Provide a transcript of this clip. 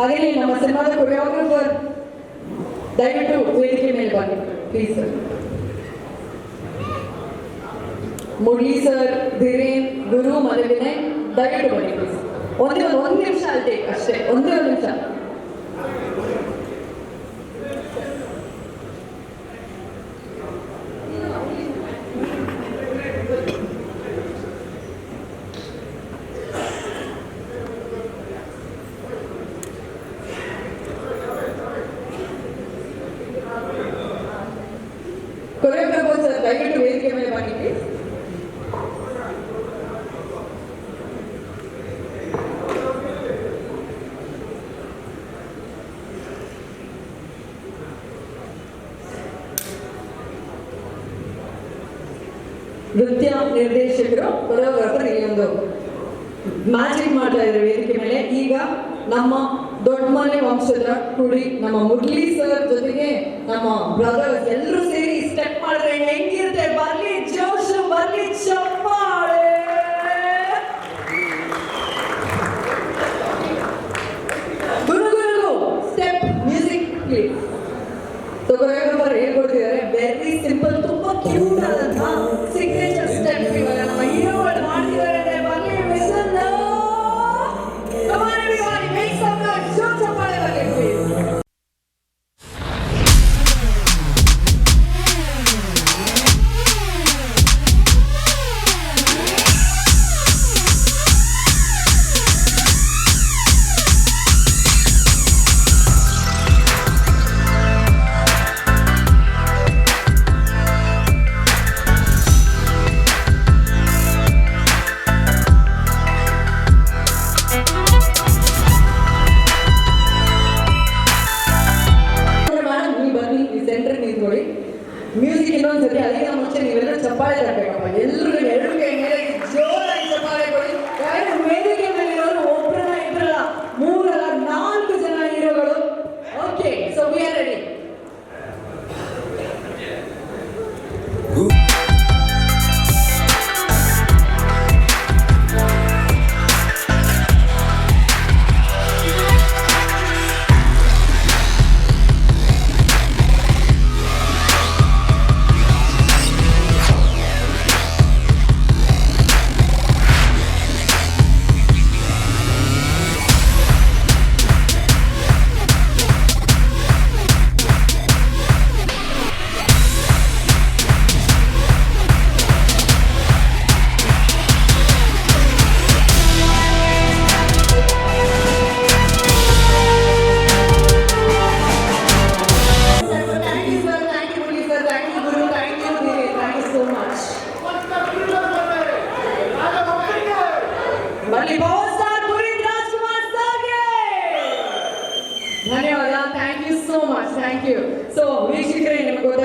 ಹಾಗೆಯೇ ನಮ್ಮ ಸಿನಿಮಾದ ಕೊರಿಯೋಗ್ರಫರ್ ದಯವಿಟ್ಟು ವೇದಿಕೆ ಮೇಲೆ ಬನ್ನಿ please sir Murali sir Dheeren, Guru ಮತ್ತೆ ವಿನಯ್ ದಯವಿಟ್ಟು ಬನ್ನಿ ಪ್ಲೀಸ್ ಒಂದೇ ಒಂದು ನಿಮಿಷ ಅಲ್ಟೇ ಅಷ್ಟೇ, ಒಂದೇ ಒಂದು ನಿಮಿಷ ಕೊರಿಯೋಗ್ರಫರ್ ಸರ್ ದಯವಿಟ್ಟು ವೇದಿಕೆ ಮೇಲೆ ಬನ್ನಿ ಪ್ಲೀಸ್ ನೃತ್ಯ ನಿರ್ದೇಶಕರು ಕೊರಿಯೋಗ್ರಾಫರ್ ಈ ಒಂದು ಮ್ಯಾಜಿಕ್ ಮಾಡ್ತಾ ಇದ್ದಾರೆ ವೇದಿಕೆ ಮೇಲೆ. ಈಗ ನಮ್ಮ ದೊಡ್ಡ ಮನೆ ವಂಶದ ಕುಡಿ ನಮ್ಮ ಮುರಳಿ ಸರ್ ಜೊತೆಗೆ ನಮ್ಮ ಬ್ರದರ್ಸ್ ಎಲ್ಲರೂ ಸೇರಿ ಸ್ಟೆಪ್ ಮಾಡಿದ್ರೆ ಹೆಂಗಿರುತ್ತೆ? ಬರ್ಲಿ ಜೋಶ್, ಬರ್ಲಿ ಚಪ್ಪಾಳೆ! ಗುರು ಗುರು ಸ್ಟೆಪ್ ಮ್ಯೂಸಿಕ್ ಪ್ಲೀಸ್ ಸೊ ನಿಂತ್ಕೊಳ್ಳಿ ಮ್ಯೂಸಿಕ್ ಇನ್ನೊಂದ್ಸತಿ ಅದಕ್ಕಿಂತ ಮುಂಚೆ ನೀವೆಲ್ಲ ಚಪ್ಪಾಳೆ ತರಬೇಕಪ್ಪ. ಎಲ್ಲರೂ ಎರಡು ಕೈ ಜೋರಾಗಿ ಚಪ್ಪಾಳೆ ಕೊಡಿ. ಯಾರು ವೇದಿಕೆ ಮೇಲೆ ಇರೋರು ಒಬ್ಬರಲ್ಲ ಇಬ್ಬರಲ್ಲ ಮೂರಲ್ಲ ನಾಲ್ಕು ಜನ ಹೀರೋಗಳು. Okay so we are ready ಧನ್ಯವಾದ thank you so much thank you so ವೀಕ್ಷಕರೇ ನಿಮ್ಗೆ ಗೊತ್ತಾಯ್ತು